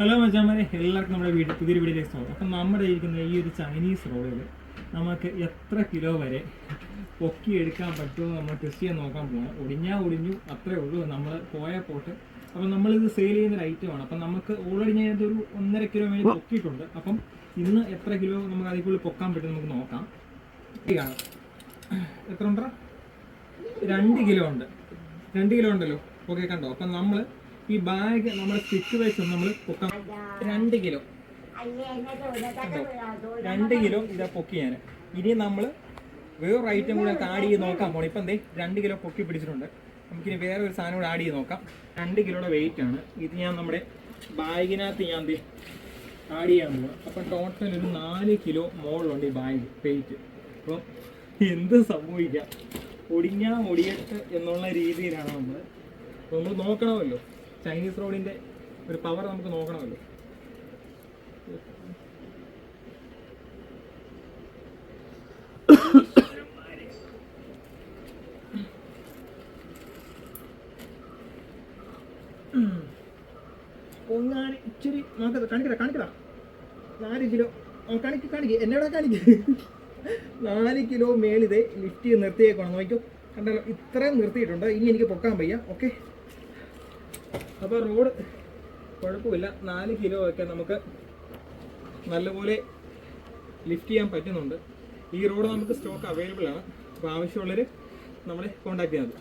Hello മജാമാരെ എല്ലാവർക്കും നമ്മുടെ വീട് പുതിയൊരു വീട്ടിലേക്ക് സ്വാഗതം. അപ്പം നമ്മുടെ ഇരിക്കുന്ന ഈ ഒരു ചൈനീസ് റോഡിൽ നമുക്ക് എത്ര കിലോ വരെ പൊക്കി എടുക്കാൻ പറ്റുമോ നമ്മൾ ടെസ്റ്റ് ചെയ്യാൻ നോക്കാൻ പോകണം ഒടിഞ്ഞാൽ ഒടിഞ്ഞു അത്രേ ഉള്ളൂ. നമ്മൾ പോയ പോട്ട്. അപ്പം നമ്മളിത് സെയിൽ ചെയ്യുന്ന ഒരു ഐറ്റമാണ് അപ്പം നമുക്ക് ഓൾറെഡി ഞാൻ ഇതൊരു ഒന്നര കിലോ മേലെ പൊക്കിയിട്ടുണ്ട്. അപ്പം ഇന്ന് എത്ര കിലോ നമുക്ക് അതിക്കുള്ളിൽ പൊക്കാൻ പറ്റും നമുക്ക് നോക്കാം. എത്ര ഉണ്ടോ രണ്ട് കിലോ ഉണ്ട്. രണ്ട് കിലോ ഉണ്ടല്ലോ. ഓക്കെ കണ്ടോ? അപ്പം നമ്മൾ ഈ ബാഗ് നമ്മുടെ സ്റ്റിച്ച് വെച്ച് നമ്മൾ പൊക്കാൻ രണ്ട് കിലോ രണ്ട് കിലോ ഇതാ പൊക്കി ഞാൻ ഇനി നമ്മൾ വേറൊരു ഐറ്റം കൂടെ ആഡ് ചെയ്ത് നോക്കാൻ പോണം ഇപ്പം എന്തേ രണ്ട് കിലോ പൊക്കി പിടിച്ചിട്ടുണ്ട്. നമുക്കിനി വേറെ ഒരു സാധനം കൂടെ ആഡ് ചെയ്ത് നോക്കാം. രണ്ട് കിലോയുടെ വെയിറ്റ് ആണ്. ഇത് ഞാൻ നമ്മുടെ ബാഗിനകത്ത് ഞാൻ എന്തേ ആഡ് ചെയ്യാൻ പോവാം. അപ്പം ടോട്ടൽ ഒരു നാല് കിലോ മോളുണ്ട് ഈ ബാഗ് വെയിറ്റ് അപ്പം എന്ത് സംഭവിക്കാം? ഒടിഞ്ഞാ ഒടിയട്ട് എന്നുള്ള രീതിയിലാണ് നമ്മൾ നമ്മൾ നോക്കണമല്ലോ. ചൈനീസ് റോഡിന്റെ ഒരു പവർ നമുക്ക് നോക്കണമല്ലോ. ഇച്ചിരി നോക്കത് കാണിക്കടാ കാണിക്കടാ. നാല് കിലോ കാണിക്ക് കാണിക്ക്. എന്നോടാ കാണിക്ക്? നാല് കിലോ മേളിതേ ലിഫ്റ്റ് നിർത്തിയേക്കണം നോക്കിയോ കണ്ടല്ലോ ഇത്രയും നിർത്തിയിട്ടുണ്ട്. ഇനി എനിക്ക് പൊക്കാൻ വയ്യ. ഓക്കെ അപ്പോൾ റോഡ് കുഴപ്പമില്ല. നാല് കിലോ ഒക്കെ നമുക്ക് നല്ലപോലെ ലിഫ്റ്റ് ചെയ്യാൻ പറ്റുന്നുണ്ട്. ഈ റോഡ് നമുക്ക് സ്റ്റോക്ക് അവൈലബിൾ ആണ്. അപ്പോൾ ആവശ്യമുള്ളവർ നമ്മളെ കോൺടാക്ട് ചെയ്യാൻ